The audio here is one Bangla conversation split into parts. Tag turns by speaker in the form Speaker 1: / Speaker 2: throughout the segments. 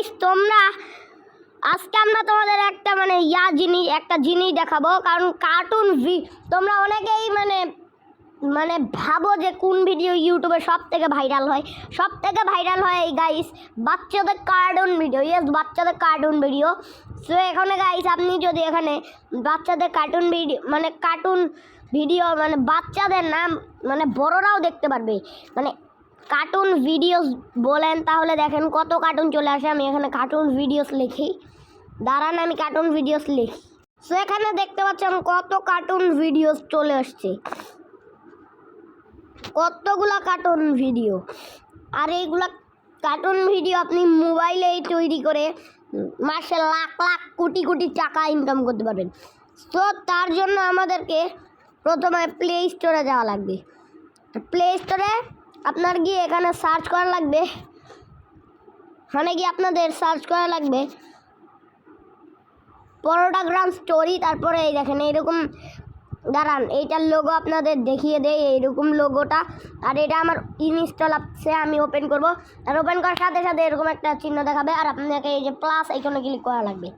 Speaker 1: গাইস তোমরা, আজকে আমরা তোমাদের একটা মানে ইয়া জিনিস, একটা জিনিস দেখাবো। কারণ কার্টুন ভি তোমরা অনেকেই মানে মানে ভাবো যে কোন ভিডিও ইউটিউবে সব থেকে ভাইরাল হয়। সব থেকে ভাইরাল হয় এই গাইস বাচ্চাদের কার্টুন ভিডিও ইয়েস বাচ্চাদের কার্টুন ভিডিও সো এখানে গাইস আপনি যদি এখানে বাচ্চাদের কার্টুন ভিডিও মানে কার্টুন ভিডিও মানে বাচ্চাদের নাম মানে বড়রাও দেখতে পারবে। মানে কার্টুন ভিডিওস বলেন, তাহলে দেখেন কত কার্টুন চলে আসে। আমি এখানে কার্টুন ভিডিওস লিখি। দাঁড়ান, আমি কার্টুন ভিডিওস লিখি। সো এখানে দেখতে পাচ্ছেন কত কার্টুন ভিডিওস চলে আসছে। কতগুলা কার্টুন ভিডিও আর এইগুলা কার্টুন ভিডিও আপনি মোবাইলেই তৈরি করে মাসে লাখ লাখ, কোটি কোটি টাকা ইনকাম করতে পারবেন। তো তার জন্য আমাদেরকে প্রথমে প্লে স্টোরে যাওয়া লাগবে। প্লে স্টোরে আপনার গিয়ে এখানে সার্চ করা লাগবে। ওখানে গিয়ে আপনাদের সার্চ করা লাগবে। পরোটা গ্রাম স্টোরি তারপরে এই দেখেন, এইরকম, দাঁড়ান, এইটার লোগো আপনাদের দেখিয়ে দেয় এইরকম লোগোটা আর এটা আমার ইনস্টল আপসে আমি ওপেন করব। আর ওপেন করার সাথে সাথে এরকম একটা চিহ্ন দেখাবে, আর আপনাকে এই যে প্লাস এইখানে ক্লিক করা লাগবে।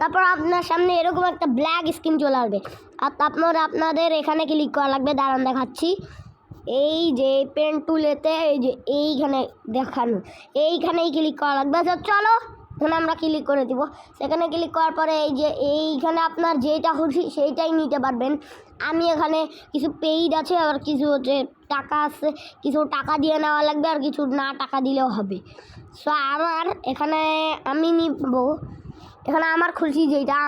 Speaker 1: তারপর আপনার সামনে এরকম একটা ব্ল্যাক স্ক্রিন চলে আসবে। আর আপনার আপনাদের এখানে ক্লিক করা লাগবে, দাঁড়ান দেখাচ্ছি। এই যে পেন টুলেতে এই যে এইখানে দেখানো এইখানেই ক্লিক করা লাগবে। আচ্ছা চলো, এখানে আমরা ক্লিক করে দিব। সেখানে ক্লিক করার পরে এই যে এইখানে আপনার যেটা খুশি সেইটাই নিতে পারবেন। আমি এখানে কিছু পেইড আছে, আর কিছু হচ্ছে টাকা আছে। কিছু টাকা দিয়ে নেওয়া লাগবে, আর কিছু না টাকা দিলেও হবে। সো আমার এখানে আমি নিব। এখানে আমার খুশি যেটা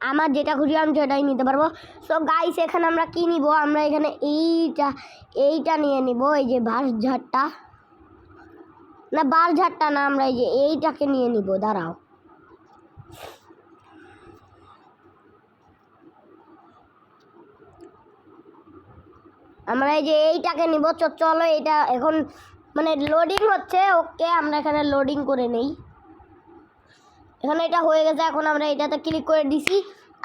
Speaker 1: আমার যেটা খুশি আমি সেটাই নিতে পারব। সো গাইস এখানে আমরা কি নিব? আমরা এখানে এইটা এইটা নিয়ে নিব, এই যে বাঁশ ঝাড়টা। না, বাঁশ ঝাড়টা না, আমরা এই যে এইটাকে নিয়ে নিব, দাঁড়াও। আমরা এই যে এইটাকে নিব চলো এটা এখন মানে লোডিং হচ্ছে ওকে আমরা এখানে লোডিং করে নেই। এখানে এটা হয়ে গেছে, এখন আমরা এটাতে ক্লিক করে দিছি।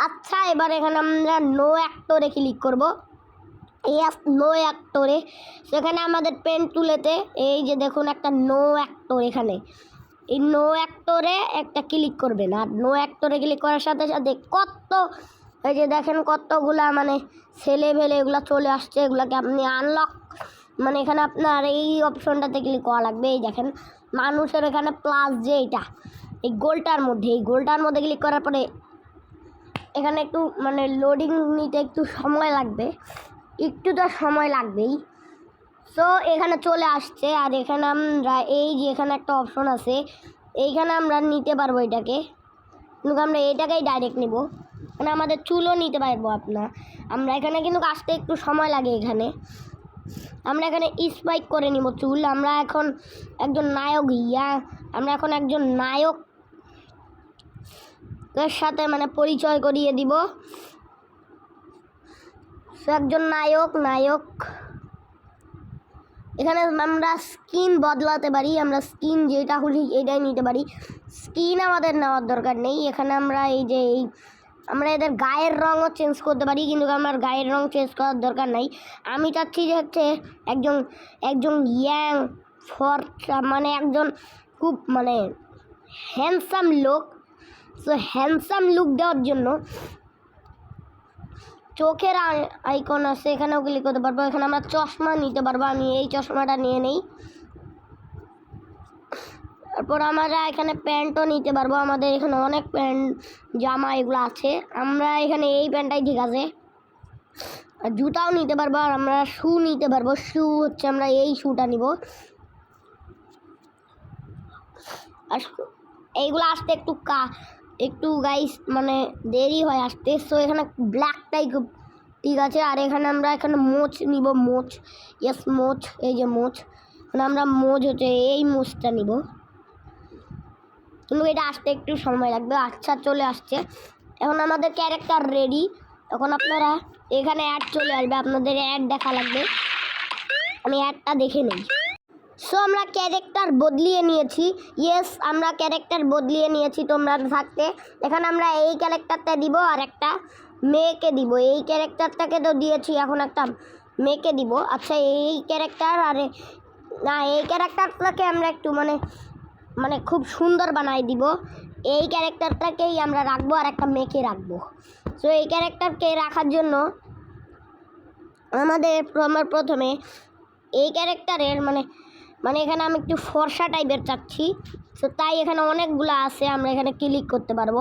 Speaker 1: আচ্ছা এবার এখানে আমরা নো অ্যাক্টরে ক্লিক করব। এই নো অ্যাক্টরে সেখানে আমাদের পেন তুলেতে, এই যে দেখুন একটা নো অ্যাক্টর এখানে। এই নো অ্যাক্টরে একটা ক্লিক করবেন, আর নো অ্যাক্টরে ক্লিক করার সাথে সাথে কত, এই যে দেখেন কতগুলা মানে ছেলে ভেলে এগুলো চলে আসছে, এগুলাকে আপনি আনলক মানে এখানে আপনার এই অপশনটাতে ক্লিক করা লাগবে। এই দেখেন, মানুষের এখানে প্লাস যে এটা। এই গোলটার মধ্যে, এই গোলটার মধ্যে ক্লিক করার পরে এখানে একটু মানে লোডিং নিতে একটু সময় লাগবে। একটু তো সময় লাগবেই। সো এখানে চলে আসছে আর এখানে আমরা এই যে এখানে একটা অপশন আছে, এইখানে আমরা নিতে পারব এটাকে। কিন্তু আমরা এটাকেই ডাইরেক্ট নিব। মানে আমাদের চুলও নিতে পারব আপনার আমরা এখানে কিন্তু আসতে একটু সময় লাগে এখানে। আমরা এখানে স্পাইক করে নিব চুল। আমরা এখন একজন নায়ক, ইয়া আমরা এখন একজন নায়ক সাথে মানে পরিচয় করিয়ে দিব। একজন নায়ক নায়ক। এখানে আমরা স্কিন বদলাতে পারি, আমরা স্কিন যেটা খুশি এটাই নিতে পারি। স্কিন আমাদের নেওয়ার দরকার নেই, এখানে আমরা এই যে এই আমরা এদের গায়ের রঙও চেঞ্জ করতে পারি, কিন্তু আমার গায়ের রং চেঞ্জ করার দরকার নাই। আমি চাচ্ছি যে হচ্ছে একজন একজন ইয়াং ফর্চা মানে একজন খুব মানে হ্যান্ডসাম লোক সো হ্যান্ডসাম লুক দেওয়ার জন্য চোখের আইকন আছে, এখানেও ক্লিক করতে পারব। এখানে আমরা চশমা নিতে পারব। আমি এই চশমাটা নিয়ে নেই। তারপর আমরা এখানে প্যান্টও নিতে পারব। আমাদের এখানে অনেক প্যান্ট, জামা এগুলো আছে। আমরা এখানে এই প্যান্টটাই ঠিক আছে। আর জুতাও নিতে পারব আর আমরা শু নিতে পারব। শু হচ্ছে আমরা এই শুটা নিব। আর এইগুলো আসতে একটু কা একটু গাইস মানে দেরি হয় আসতে। সো এখানে ব্ল্যাকটাই খুব ঠিক আছে। আর এখানে আমরা এখানে মোচ নিব, মোচ। ইয়েস মোচ, এই যে মোচ। মানে আমরা মোচ হচ্ছে, এই মোচটা নিব। কিন্তু এটা আসতে একটু সময় লাগবে। আচ্ছা চলে আসছে। এখন আমাদের ক্যারেক্টার রেডি এখন আপনারা এখানে অ্যাড চলে আসবে। আপনাদের অ্যাড দেখা লাগবে। আমি অ্যাডটা দেখে নিই। সো আমরা ক্যারেক্টার বদলিয়ে নিয়েছি। ইয়েস আমরা ক্যারেক্টার বদলিয়ে নিয়েছি তোমরা থাকতে। এখানে আমরা এই ক্যারেক্টারটা দিব আর একটা মেয়েকে দিব। এই ক্যারেক্টারটাকে তো দিয়েছি এখন একটা মেয়েকে দিব। আচ্ছা এই ক্যারেক্টার আর না, এই ক্যারেক্টারটাকে আমরা একটু মানে মানে খুব সুন্দর বানাই দিব। এই ক্যারেক্টারটাকেই আমরা রাখব আর একটা মেয়েকে রাখব। সো এই ক্যারেক্টারকে রাখার জন্য আমাদের প্রথমে এই ক্যারেক্টারের মানে মানে এখানে আমি একটু ফর্সা টাইপের চাচ্ছি। তো তাই এখানে অনেকগুলো আছে, আমরা এখানে ক্লিক করতে পারব।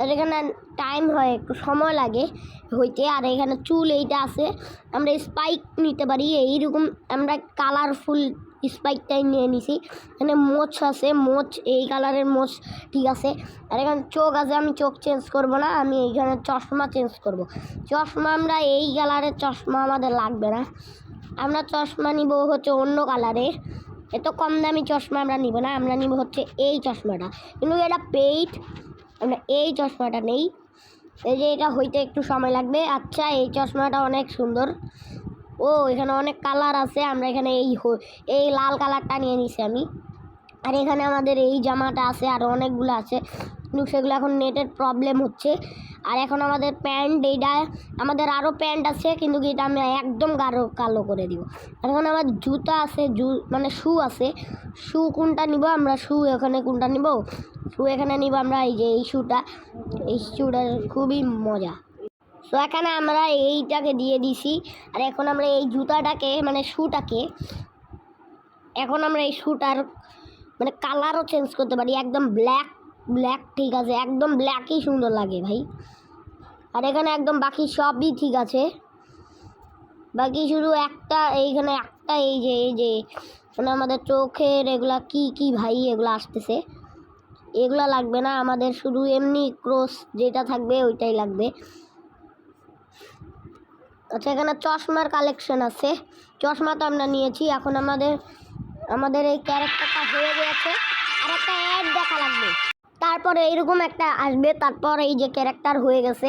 Speaker 1: আর এখানে টাইম হয়, একটু সময় লাগে হইতে। আর এখানে চুল এইটা আছে, আমরা স্পাইক নিতে পারি। এইরকম আমরা কালারফুল স্পাইকটাই নিয়ে নিছি। এখানে মোচ আছে, মোচ, এই কালারের মোচ ঠিক আছে। আর এখানে চোখ আছে, আমি চোখ চেঞ্জ করব না, আমি এইখানে চশমা চেঞ্জ করব। চশমা আমরা এই কালারের চশমা আমাদের লাগবে না। আমরা চশমা নিব হচ্ছে অন্য কালারের। এত কম দামি চশমা আমরা নিব না, আমরা নিব হচ্ছে এই চশমাটা। কিন্তু এটা পেইড আমরা এই চশমাটা নেই। এই যে এটা হইতে একটু সময় লাগবে। আচ্ছা এই চশমাটা অনেক সুন্দর। ও, এখানে অনেক কালার আছে। আমরা এখানে এই এই লাল কালারটা নিয়ে নিছি আমি। আর এখানে আমাদের এই জামাটা আছে, আর অনেকগুলো আছে। কিন্তু সেগুলো এখন নেটের প্রবলেম হচ্ছে। আর এখন আমাদের প্যান্ট এইটা আমাদের আরও প্যান্ট আছে, কিন্তু এটা আমি একদম গাঢ় কালো করে দিব। আর এখন আমার জুতা আছে, জু মানে শু আছে। শু কোনটা নিব আমরা? শু এখানে কোনটা নিব? শু এখানে নিব আমরা, এই যে এই শুটা এই শুটা খুবই মজা। তো এখানে আমরা এইটাকে দিয়ে দিছি। আর এখন আমরা এই জুতাটাকে মানে শুটাকে এখন আমরা এই শুটার মানে কালারও চেঞ্জ করতে পারি, একদম ব্ল্যাক ব্ল্যাক ঠিক আছে, একদম ব্ল্যাকই সুন্দর লাগে ভাই। আর এখানে একদম বাকি সবই ঠিক আছে। বাকি শুধু একটা, এইখানে একটা, এই যে এই যে মানে আমাদের চোখের এগুলা কি কি ভাই এগুলো আসতেছে। এগুলা লাগবে না, আমাদের শুধু এমনি ক্রস যেটা থাকবে ওইটাই লাগবে। আচ্ছা এখানে চশমার কালেকশন আছে। চশমা তো আমরা নিয়েছি, এখন আমাদের আমাদের এই ক্যারেক্টারটা হয়ে গেছে আর একটা অ্যাড দেখা লাগবে। তারপরে এইরকম একটা আসবে। তারপর এই যে ক্যারেক্টার হয়ে গেছে।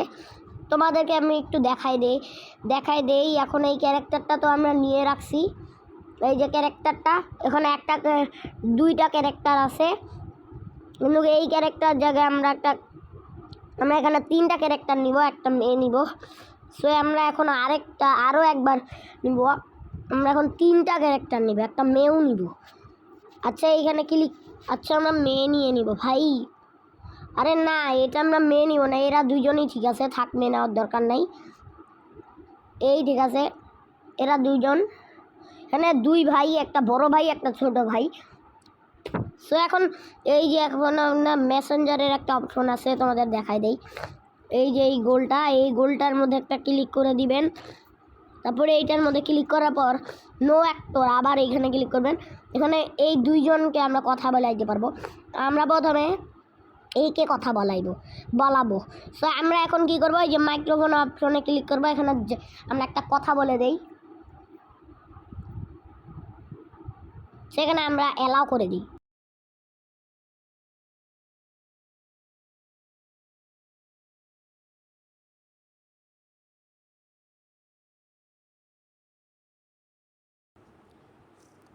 Speaker 1: তোমাদেরকে আমি একটু দেখাই দেই। দেখাই দেই, এখন এই ক্যারেক্টারটা তো আমরা নিয়ে রাখছি। এই যে ক্যারেক্টারটা, এখানে একটা দুইটা ক্যারেক্টার আছে। কিন্তু এই ক্যারেক্টার জায়গায় আমরা একটা, আমরা এখানে তিনটা ক্যারেক্টার নিব, একটা মেয়ে নিব। সো আমরা এখন আরেকটা আরও একবার নিব। আমরা এখন তিনটা ক্যারেক্টার নিব, একটা মেয়েও নিব। আচ্ছা এইখানে ক্লিক আচ্ছা আমরা মেয়ে নিয়ে নিব, ভাই। আরে না, এটা আমরা মেয়ে নিব না, এরা দুজনই ঠিক আছে, থাক, মেয়ে নেওয়ার দরকার নাই। এই ঠিক আছে, এরা দুইজন। এখানে দুই ভাই, একটা বড় ভাই, একটা ছোট ভাই। সো এখন এই যে এখন আমরা মেসেঞ্জারের একটা অপশন আছে, তোমাদের দেখাই দেই। এই যে এই গোলটা, এই গোলটার মধ্যে একটা ক্লিক করে দিবেন। তারপরে এইটার মধ্যে ক্লিক করার পর নো অ্যাক্টর আবার এইখানে ক্লিক করবেন। এখানে এই দুইজনকে আমরা কথা বলাইতে পারব। আমরা প্রথমে এইকে কথা বলাইবো, বলাবো। সো আমরা এখন কি করব? এই যে মাইক্রোফোন অপশনে ক্লিক করব। এখানে আমরা একটা কথা বলে দেই। সেখানে আমরা অ্যালাউ করে দিই।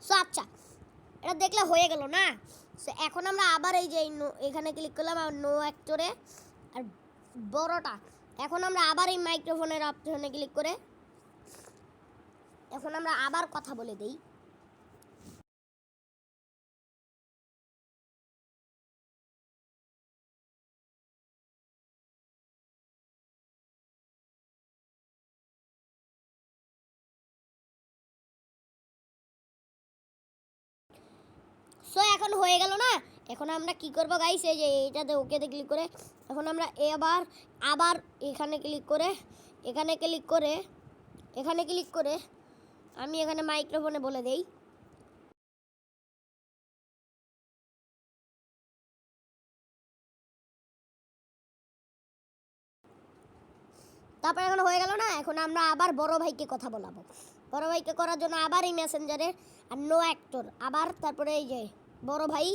Speaker 1: সো আচ্ছা এটা দেখলে হয়ে গেল না? সো এখন আমরা আবার এই যে এখানে ক্লিক করলাম আর নো অ্যাক্টরে আর বড়টা। এখন আমরা আবার এই মাইক্রোফোনের অপশনে ক্লিক করে, এখন আমরা আবার কথা বলে দেই। সো এখন হয়ে গেল না? এখন আমরা কি করব গাইস এই যে এইটাতে ওকেতে ক্লিক করে এখন আমরা এবার, আবার এখানে ক্লিক করে, এখানে ক্লিক করে, এখানে ক্লিক করে আমি এখানে মাইক্রোফোনে বলে দেই। তারপর এখন হয়ে গেল না? এখন আমরা আবার বড় ভাইকে কথা বলাবো। বড় ভাইকে করার জন্য আবার এই মেসেঞ্জারে আর নো অ্যাক্টর আবার তারপরে এই যে বড় ভাই,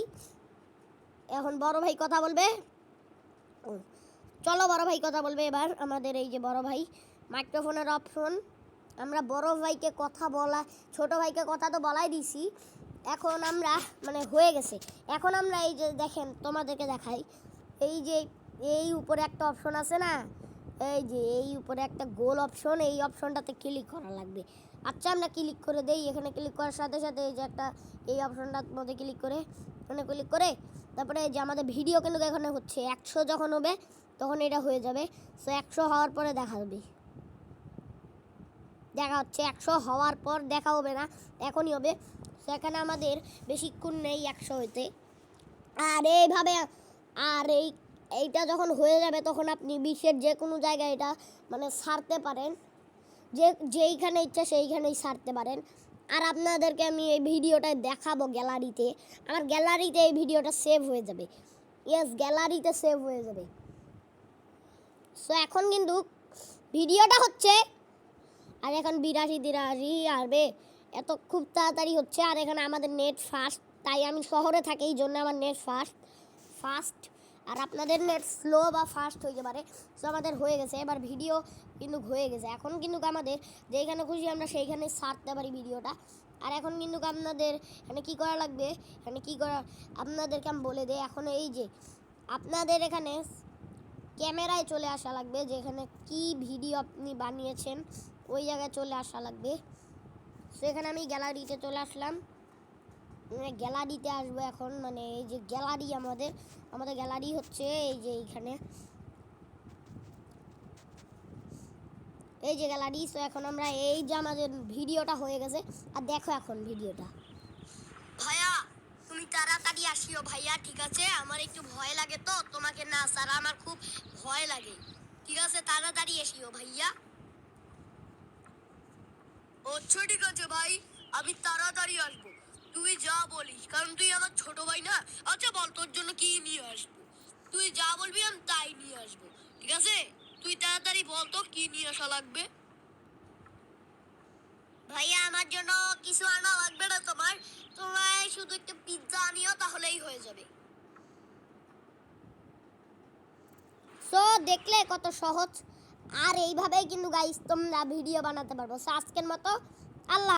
Speaker 1: এখন বড় ভাই কথা বলবে। চলো বড় ভাই কথা বলবে এবার, আমাদের এই যে বড় ভাই। মাইক্রোফোনের অপশন। আমরা বড় ভাইকে কথা বলা, ছোট ভাইকে কথা তো বলাই দিছি। এখন আমরা মানে হয়ে গেছে। এখন আমরা এই যে দেখেন, তোমাদেরকে দেখাই। এই যে এই উপরে একটা অপশন আছে না? এই যে এই উপরে একটা গোল অপশন, এই অপশনটাতে ক্লিক করা লাগবে। আচ্ছা আমরা ক্লিক করে দেই। এখানে ক্লিক করার সাথে সাথে এই যে একটা এই অপশনটার মধ্যে ক্লিক করে, এখানে ক্লিক করে, তারপরে যে আমাদের ভিডিও কিন্তু এখানে হচ্ছে। একশো যখন হবে, তখন এটা হয়ে যাবে। সো একশো হওয়ার পরে দেখা যাবে দেখা হচ্ছে, একশো হওয়ার পর দেখা হবে না, এখনই হবে। সেখানে আমাদের বেশিক্ষণ নেই একশো হইতে। আর এইভাবে, আর এই, এইটা যখন হয়ে যাবে, তখন আপনি বিশ্বের যে কোনো জায়গায় এটা মানে ছাড়তে পারেন। যে, যেইখানে ইচ্ছা সেইখানেই ছাড়তে পারেন। আর আপনাদেরকে আমি এই ভিডিওটা দেখাবো গ্যালারিতে। আমার গ্যালারিতে এই ভিডিওটা সেভ হয়ে যাবে। ইয়েস গ্যালারিতে সেভ হয়ে যাবে। সো এখন কিন্তু ভিডিওটা হচ্ছে, আর এখন বিরাশি, তিরাশি আসবে এত খুব তাড়াতাড়ি হচ্ছে। আর এখানে আমাদের নেট ফাস্ট তাই আমি শহরে থাকি, এই জন্য আমার নেট ফাস্ট ফাস্ট আর আপনাদের নেট স্লো বা ফাস্ট হইতে পারে। সো আমাদের হয়ে গেছে, এবার ভিডিও কিন্তু হয়ে গেছে। এখন কিন্তু আমাদের যেখানে খুশি আমরা সেইখানে সারতে পারি ভিডিওটা আর এখন কিন্তু আপনাদের, এখানে কী করা লাগবে? এখানে কী করা, আপনাদেরকে আমি বলে দিই, এখন এই যে আপনাদের এখানে ক্যামেরায় চলে আসা লাগবে যে এখানে কি ভিডিও আপনি বানিয়েছেন, ওই জায়গায় চলে আসা লাগবে। সেখানে আমি গ্যালারিতে চলে আসলাম। গ্যালারিতে আসব এখন মানে এই যে গ্যালারি আমাদের আমাদের গ্যালারি হচ্ছে এই যে এইখানে। এই যে গ্যালারি সো এখন আমরা এই যে আমাদের ভিডিওটা হয়ে গেছে, আর দেখো এখন ভিডিওটা। ভাইয়া, তুমি তাড়াতাড়ি আসিও ভাইয়া, ঠিক আছে? আমার একটু ভয় লাগে তো, তোমাকে না স্যার আমার খুব ভয় লাগে। ঠিক আছে, তাড়াতাড়ি এসিও ভাইয়া।
Speaker 2: আচ্ছা ঠিক আছে ভাই, আমি তাড়াতাড়ি আসব। তুই যা বলিস কারণ তুই আমার ছোট ভাই না? আচ্ছা বল তোর জন্য কি নিয়ে আসব? তুই যা বলবি আমি তাই নিয়ে আসব ঠিক আছে? তুই তাড়াতাড়ি বল তো কি নিয়ে আসা লাগবে?
Speaker 1: ভাইয়া আমার জন্য কিছু আনা লাগবে না তোমার? তোমার শুধু একটু পিৎজা আনিও তাহলেই হয়ে যাবে। সো দেখলে কত সহজ? আর এইভাবেই কিন্তু গাইস তোমরা ভিডিও বানাতে পারব। আজকের মতো আল্লাহ